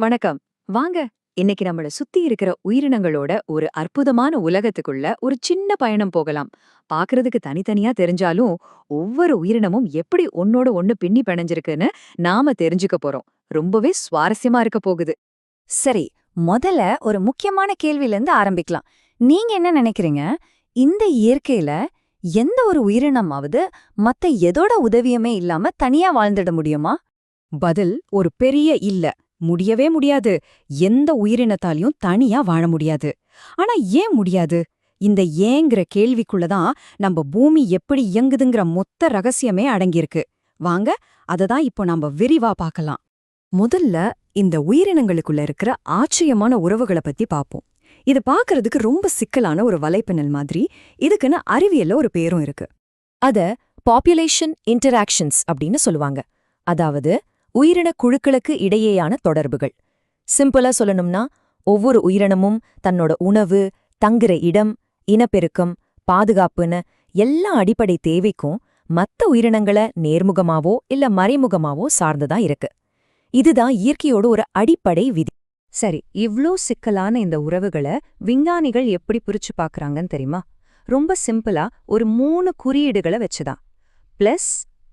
வணக்கம். வாங்க இன்னைக்கு நம்மள சுத்தி இருக்கிற உயிரினங்களோட ஒரு அற்புதமான உலகத்துக்குள்ள ஒரு சின்ன பயணம் போகலாம். பாக்குறதுக்கு தனித்தனியா தெரிஞ்சாலும் ஒவ்வொரு உயிரினமும் எப்படி ஒன்னோட ஒண்ணு பின்னி பிணைஞ்சிருக்குன்னு நாம தெரிஞ்சுக்க போறோம். ரொம்பவே சுவாரஸ்யமா இருக்க போகுது. சரி முதல்ல ஒரு முக்கியமான கேள்வில இருந்து ஆரம்பிக்கலாம். நீங்க என்ன நினைக்கிறீங்க? இந்த இயற்கையில எந்த ஒரு உயிரினமாவது மத்த எதோட உதவியுமே இல்லாம தனியா வாழ்ந்துட முடியுமா? பதில் ஒரு பெரிய இல்ல. முடியவே முடியாது. எந்த உயிரினத்தாலையும் தனியா வாழ முடியாது. ஆனா ஏன் முடியாது? இந்த ஏங்கிற கேள்விக்குள்ளதான் நம்ம பூமி எப்படி இயங்குதுங்கிற மொத்த ரகசியமே அடங்கியிருக்கு. வாங்க அததான் இப்போ நாம விரிவா பார்க்கலாம். முதல்ல இந்த உயிரினங்களுக்குள்ள இருக்கிற ஆச்சரியமான உறவுகளை பத்தி பாப்போம் இது பார்க்கறதுக்கு ரொம்ப சிக்கலான ஒரு வலைப்பின்னல் மாதிரி இதுக்குன்னு அறிவியல்ல ஒரு பேரும் இருக்கு. அத பாப்புலேஷன் இன்டராக்ஷன்ஸ் அப்படின்னு சொல்லுவாங்க. அதாவது உயிரின குழுக்களுக்கு இடையேயான தொடர்புகள். சிம்பிளா சொல்லணும்னா ஒவ்வொரு உயிரினமும் தன்னோட உணவு தங்குற இடம் இனப்பெருக்கம் பாதுகாப்புன்னு எல்லா அடிப்படை தேவைக்கும் மத்த உயிரினங்கள நேர்முகமாவோ இல்ல மறைமுகமாவோ சார்ந்துதான் இருக்கு. இதுதான் இயற்கையோட ஒரு அடிப்படை விதி. சரி இவ்ளோ சிக்கலான இந்த உறவுகளை விஞ்ஞானிகள் எப்படி புரிச்சு பாக்குறாங்கன்னு தெரியுமா? ரொம்ப சிம்பிளா ஒரு மூணு குறியீடுகளை வச்சுதான். பிளஸ்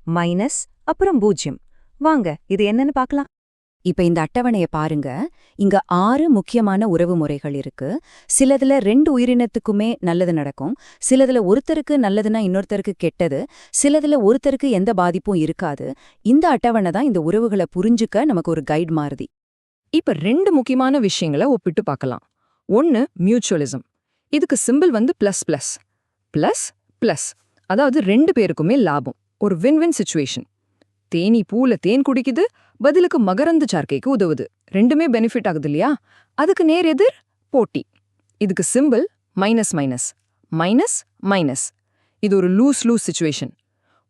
மைனஸ் அப்புறம் பூஜ்யம். வாங்க இது என்னன்னு பார்க்கலாம். இப்ப இந்த அட்டவணைய பாருங்க. இங்க ஆறு முக்கியமான உறவு முறைகள் இருக்கு. சிலதுல ரெண்டு உயிரினத்துக்குமே நல்லது நடக்கும். சிலதுல ஒருத்தருக்கு நல்லதுன்னா இன்னொருத்தருக்கு கெட்டது. சிலதுல ஒருத்தருக்கு எந்த பாதிப்பும் இருக்காது. இந்த அட்டவணை தான் இந்த உறவுகளை புரிஞ்சுக்க நமக்கு ஒரு கைட் மாறுதி இப்ப ரெண்டு முக்கியமான விஷயங்களை ஒப்பிட்டு பார்க்கலாம். ஒன்னு மியூச்சுவலிசம் இதுக்கு சிம்பிள் வந்து பிளஸ் பிளஸ் பிளஸ் பிளஸ் அதாவது ரெண்டு பேருக்குமே லாபம். ஒரு வின் வின் சுச்சுவேஷன் தேனி பூல தேன் குடிக்குது பதிலுக்கு மகரந்து சார்க்கைக்கு உதவுது. ரெண்டுமே பெனிஃபிட் ஆகுது இல்லையா அதுக்கு நேர் எதிர் போட்டி. இதுக்கு simple minus minus minus minus இது ஒரு லூஸ் லூஸ் சுச்சுவேஷன்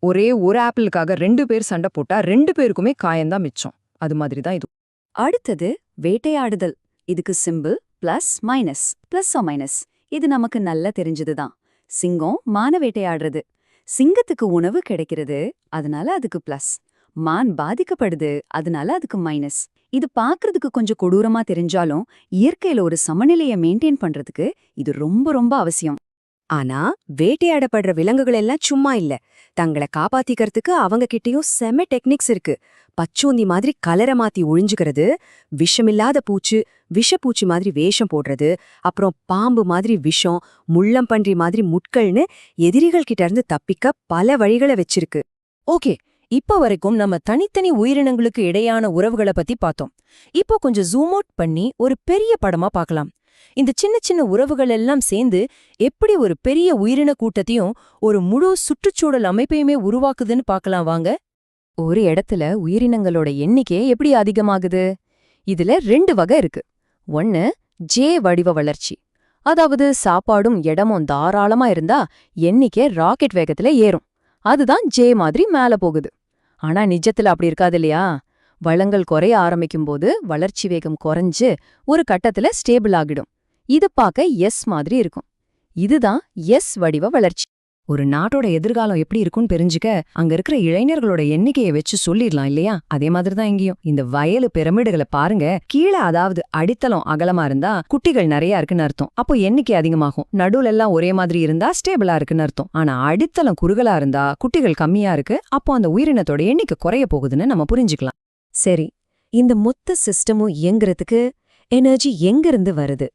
ஒரே ஒரு ஆப்பிளுக்காக ரெண்டு பேர் சண்டை போட்டா ரெண்டு பேருக்குமே காயந்தான் மிச்சம். அது மாதிரி தான் இது. அடுத்தது வேட்டையாடுதல். இதுக்கு சிம்பிள் பிளஸ் மைனஸ் பிளஸ் ஓ மைனஸ் இது நமக்கு நல்லா தெரிஞ்சதுதான். சிங்கம் மான வேட்டையாடுறது. சிங்கத்துக்கு உணவு கிடைக்கிறது. அதனால அதுக்கு பிளஸ் மான் பாதிக்கப்படுது அதனால அதுக்கு மைனஸ் இது பாக்குறதுக்கு கொஞ்சம் கொடூரமா தெரிஞ்சாலும் இயற்கையில ஒரு சமநிலையை மெயின்டைன் பண்றதுக்கு இது ரொம்ப ரொம்ப அவசியம். ஆனா வேட்டையாடப்படுற விலங்குகள் எல்லாம் சும்மா இல்ல. தங்களை காப்பாத்திக்கிறதுக்கு அவங்க கிட்டயும் செம டெக்னிக்ஸ் இருக்கு. பச்சோந்தி மாதிரி கலரை மாத்தி ஒழிஞ்சுக்கிறது விஷமில்லாத பூச்சு விஷப்பூச்சி மாதிரி வேஷம் போடுறது அப்புறம் பாம்பு மாதிரி விஷம் முள்ளம்பன்றி மாதிரி முட்கள்னு எதிரிகள் கிட்ட இருந்து தப்பிக்க பல வழிகளை வச்சிருக்கு. ஓகே இப்ப வரைக்கும் நம்ம தனித்தனி உயிரினங்களுக்கு இடையான உறவுகளை பத்தி பார்த்தோம். இப்போ கொஞ்சம் ஜூம் அவுட் பண்ணி ஒரு பெரிய படமா பார்க்கலாம். இந்த சின்ன சின்ன உறவுகள் எல்லாம் சேர்ந்து எப்படி ஒரு பெரிய உயிரின கூட்டத்தையும் ஒரு முழு சுற்றுச்சூழல் அமைப்பையுமே உருவாக்குதுன்னு பார்க்கலாம் வாங்க. ஒரு இடத்துல உயிரினங்களோட எண்ணிக்கை எப்படி அதிகமாகுது? இதுல ரெண்டு வகை இருக்கு. ஒன்னு ஜே வடிவ வளர்ச்சி. அதாவது சாப்பாடும் இடமும் தாராளமா இருந்தா எண்ணிக்கை ராக்கெட் வேகத்துல ஏறும். அதுதான் ஜே மாதிரி மேல போகுது. ஆனா நிஜத்துல அப்படி இருக்காது இல்லையா? வளங்கள் குறைய ஆரம்பிக்கும்போது வளர்ச்சி வேகம் குறைஞ்சு ஒரு கட்டத்துல ஸ்டேபிள் ஆகிடும். இது பார்க்க எஸ் மாதிரி இருக்கும். இதுதான் எஸ் வடிவ வளர்ச்சி. ஒரு நாட்டோட எதிர்காலம் எப்படி இருக்கும்னு தெரிஞ்சுக்க அங்க இருக்கிற இளைஞர்களோட எண்ணிக்கையை வச்சு சொல்லிடலாம் இல்லையா? அதே மாதிரி தான் இங்கேயும். இந்த வயலு பிரமிடுகளை பாருங்க. கீழே அதாவது அடித்தளம் அகலமா இருந்தா குட்டிகள் நிறைய இருக்குன்னு அர்த்தம். அப்போ எண்ணிக்கை அதிகமாகும். நடுவுல எல்லாம் ஒரே மாதிரி இருந்தா ஸ்டேபிளா இருக்குன்னு அர்த்தம். ஆனா அடித்தளம் குறுகலா இருந்தா குட்டிகள் கம்மியா இருக்கு. அப்போ அந்த உயிரினத்தோட எண்ணிக்கை குறைய போகுதுன்னு நம்ம புரிஞ்சுக்கலாம். சரி. இந்த மொத்த சிஸ்டமும் இயங்குறதுக்கு எனர்ஜி எங்கிருந்து வருது?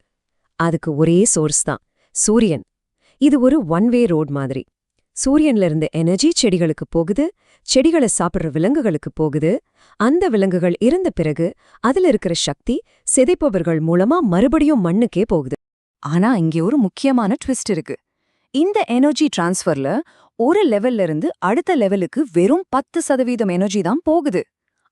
அதுக்கு ஒரே சோர்ஸ் தான். சூரியன். இது ஒரு ஒன் வே ரோட் மாதிரி. சூரியன்ல இருந்து எனர்ஜி செடிகளுக்கு போகுது செடிகளை சாப்பிடுற விலங்குகளுக்கு போகுது. அந்த விலங்குகள் இறந்த பிறகு அதுல இருக்கிற சக்தி சிதைப்பவர்கள் மூலமா மறுபடியும் மண்ணுக்கே போகுது. ஆனா இங்கே ஒரு முக்கியமான ட்விஸ்ட் இருக்கு. இந்த எனர்ஜி டிரான்ஸ்ஃபர்ல ஒரு லெவல்ல இருந்து அடுத்த லெவலுக்கு வெறும் பத்து சதவீதம் எனர்ஜி தான் போகுது.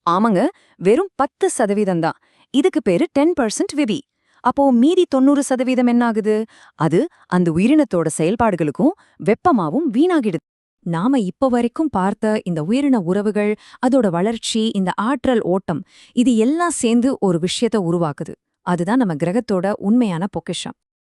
ஆமாங்க வெறும் பத்து சதவீதம் தான். இதுக்கு பேரு டென் பர்சன்ட் விபி. அப்போ மீதி தொண்ணூறு சதவீதம் என்னாகுது? அது அந்த உயிரினத்தோட செயல்பாடுகளுக்கும் வெப்பமாவும் வீணாகிடுது நாம இப்ப வரைக்கும் பார்த்த இந்த உயிரின உறவுகள் அதோட வளர்ச்சி இந்த ஆற்றல் ஓட்டம் இது எல்லாம் சேர்ந்து ஒரு விஷயத்த உருவாக்குது. அதுதான் நம்ம கிரகத்தோட உண்மையான பொக்கிஷம்.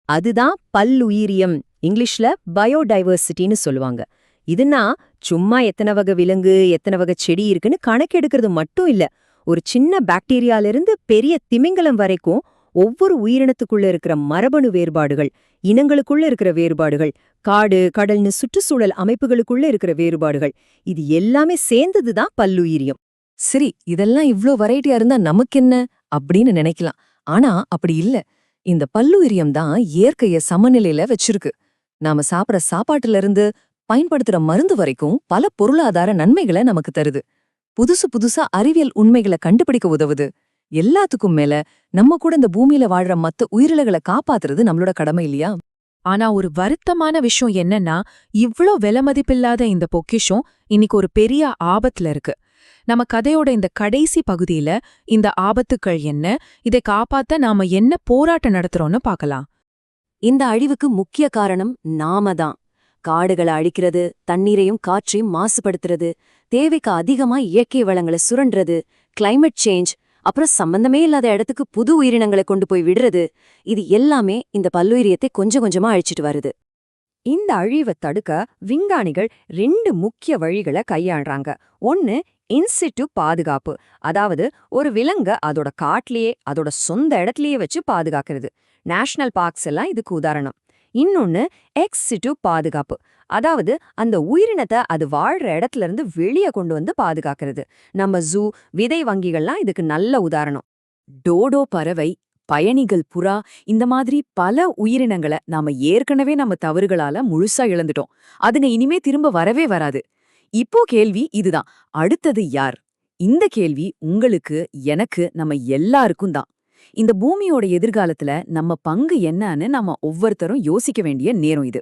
அதுதான் பல்லுயிரியம். இங்கிலீஷ்ல பயோடைவர்சிட்டின்னு சொல்லுவாங்க. இதுனா சும்மா எத்தனை வகை விலங்கு எத்தனை வகை செடி இருக்குன்னு கணக்கெடுக்கிறது மட்டும் இல்ல. ஒரு சின்ன பாக்டீரியாலிருந்து பெரிய திமிங்கலம் வரைக்கும் ஒவ்வொரு உயிரினத்துக்குள்ள இருக்கிற மரபணு வேறுபாடுகள் இனங்களுக்குள்ள இருக்கிற வேறுபாடுகள் காடு கடல்னு சுற்றுச்சூழல் அமைப்புகளுக்குள்ள இருக்கிற வேறுபாடுகள் இது எல்லாமே சேர்ந்ததுதான் பல்லுயிரியம். சரி இதெல்லாம் இவ்ளோ வெரைட்டியா இருந்தா நமக்கு என்ன அப்படின்னு நினைக்கலாம். ஆனா அப்படி இல்ல. இந்த பல்லுயிரியம் தான் இயற்கைய சமநிலையில வச்சிருக்கு. நாம சாப்பிடுற சாப்பாட்டுல இருந்து பயன்படுத்துற மருந்து வரைக்கும் பல பொருளாதார நன்மைகளை நமக்கு தருது. புதுசு புதுசா அறிவியல் உண்மைகளை கண்டுபிடிக்க உதவுது. எல்லாத்துக்கும் மேல நம்ம கூட இந்த பூமியில வாழ்ற மத்த உயிரிழகளை காப்பாத்துறது நம்மளோட கடமை இல்லையா? ஆனா ஒரு வருத்தமான விஷயம் என்னன்னா இவ்ளோ விலமதிப்பில்லாத இந்த பொக்கிஷம் இன்னைக்கு ஒரு பெரிய ஆபத்துல இருக்கு. நம்ம கதையோட இந்த கடைசி பகுதியில இந்த ஆபத்துக்கள் என்ன இதை காப்பாத்த நாம என்ன போராட்டம் நடத்துறோம்னு பார்க்கலாம். இந்த அழிவுக்கு முக்கிய காரணம் நாம தான். காடுகளை அழிக்கிறது தண்ணீரையும் காற்றையும் மாசுபடுத்துறது தேவைக்கு அதிகமா இயற்கை வளங்களை சுரண்டுறது கிளைமேட் சேஞ்ச் அப்புறம் சம்பந்தமே இல்லாத இடத்துக்கு புது உயிரினங்களை கொண்டு போய் விடுறது இது எல்லாமே இந்த பல்லுயிரியத்தை கொஞ்சம் கொஞ்சமா அழிச்சிட்டு வருது. இந்த அழிவை தடுக்க விஞ்ஞானிகள் ரெண்டு முக்கிய வழிகளை கையாள்றாங்க. ஒன்னு இன்சிட்டு பாதுகாப்பு. அதாவது ஒரு விலங்க அதோட காட்டிலேயே அதோட சொந்த இடத்துலயே வச்சு பாதுகாக்கிறது. நேஷனல் பார்க்ஸ் எல்லாம் இதுக்கு உதாரணம். இன்னொன்னு எக்ஸ் சிட்டு பாதுகாப்பு. அதாவது அந்த உயிரினத்தை அது வாழ்ற இடத்துல இருந்து வெளியே கொண்டு வந்து பாதுகாக்கிறது. நம்ம ஜூ விதை வங்கிகள்லாம் இதுக்கு நல்ல உதாரணம். டோடோ பறவை பயணிகள் புறா இந்த மாதிரி பல உயிரினங்களை நாம ஏற்கனவே நம்ம தவறுகளால முழுசா இழந்துட்டோம். அதுங்க இனிமே திரும்ப வரவே வராது. இப்போ கேள்வி இதுதான். அடுத்தது யார்? இந்த கேள்வி உங்களுக்கு எனக்கு நம்ம எல்லாருக்கும் தான். இந்த பூமியோட எதிர்காலத்துல நம்ம பங்கு என்னன்னு நம்ம ஒவ்வொருத்தரும் யோசிக்க வேண்டிய நேரம் இது.